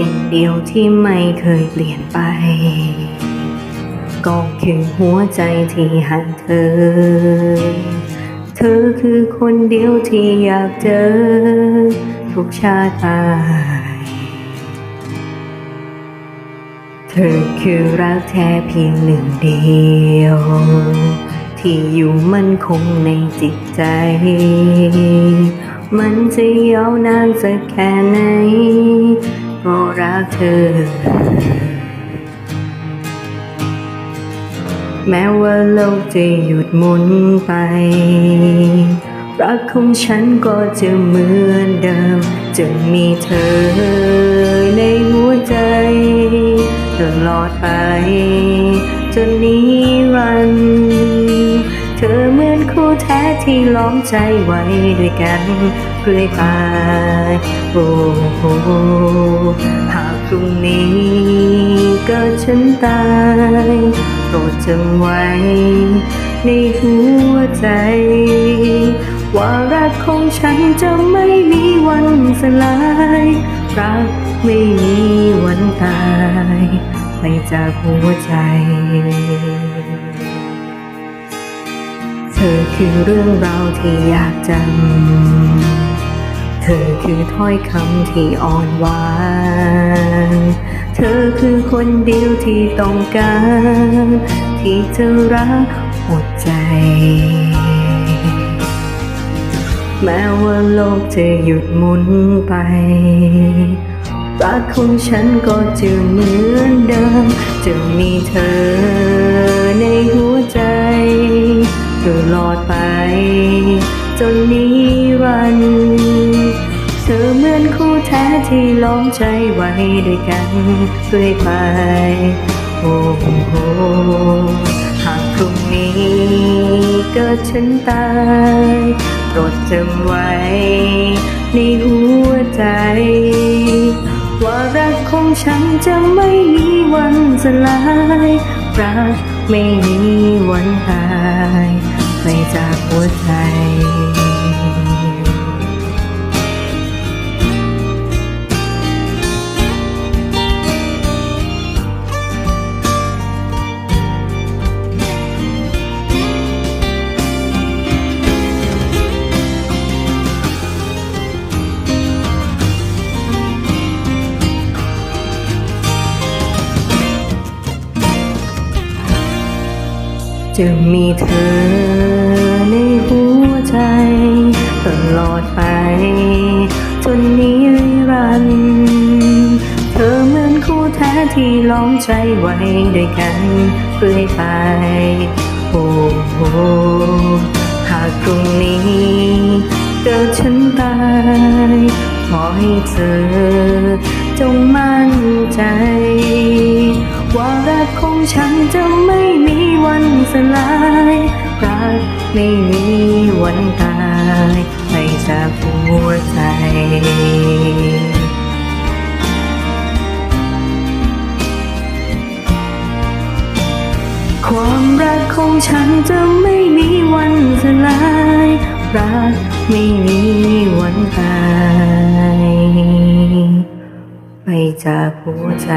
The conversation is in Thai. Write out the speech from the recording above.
สิ่งเดียวที่ไม่เคยเปลี่ยนไป ก็คือหัวใจที่หักเธอ เธอคือคนเดียวที่อยากเจอ ทุกชาติไปเธอคือรักแท้เพียงหนึ่งเดียว ที่อยู่มั่นคงในจิตใจมันจะยาวนานสักแค่ไหน ก็รักเธอ แม้ว่าโลกจะหยุดหมุนไป รักของฉันก็จะเหมือนเดิม จะมีเธอในหัวใจ ตลอดไป จนนิรันดร์ ที่ล้อมใจไว้ด้วยกันเรื่อยไปโอ้โหหากพรุ่งนี้เกิดฉันตายโปรดจำไว้ ในหัวใจ ว่ารักของฉันจะไม่มีวันสลายรักไม่มีวันตาย ไปจากหัวใจ เธอคือเรื่องราวที่อยากจำ เธอคือถ้อยคำที่อ่อนหวาน เธอคือคนเดียวที่ต้องการ ที่จะรักหมดใจ แม้ว่าโลกจะหยุดหมุนไป รักของฉันก็จะเหมือนเดิม จะมีเธอในหัว จนนิรันดร์เธอเหมือนคู่แท้ที่ล้อมใจไว้ด้วยกันเรื่อยไป โอ้โหหากพรุ่งนี้เกิดฉันตายโปรดจำไว้ ในหัวใจ ว่ารักของฉันจะไม่มีวันสลายรักไม่มีวันตาย ไปจากหัวใจ จะมีเธอในหัวใจ ตลอดไป จนนิรันดร์เธอเหมือนคู่แท้ที่ล้อมใจไว้ด้วยกันเรื่อยไป โอ้โหหากตรงนี้เกิดฉันตายขอให้เธอ จงมั่นใจ ว่ารักของฉันจะไม่มี วันสลายรักไม่มีวันตายไปจากหัวใจความรักของฉันจะไม่มีวันสลาย รักไม่มีวันตายไปจากหัวใจ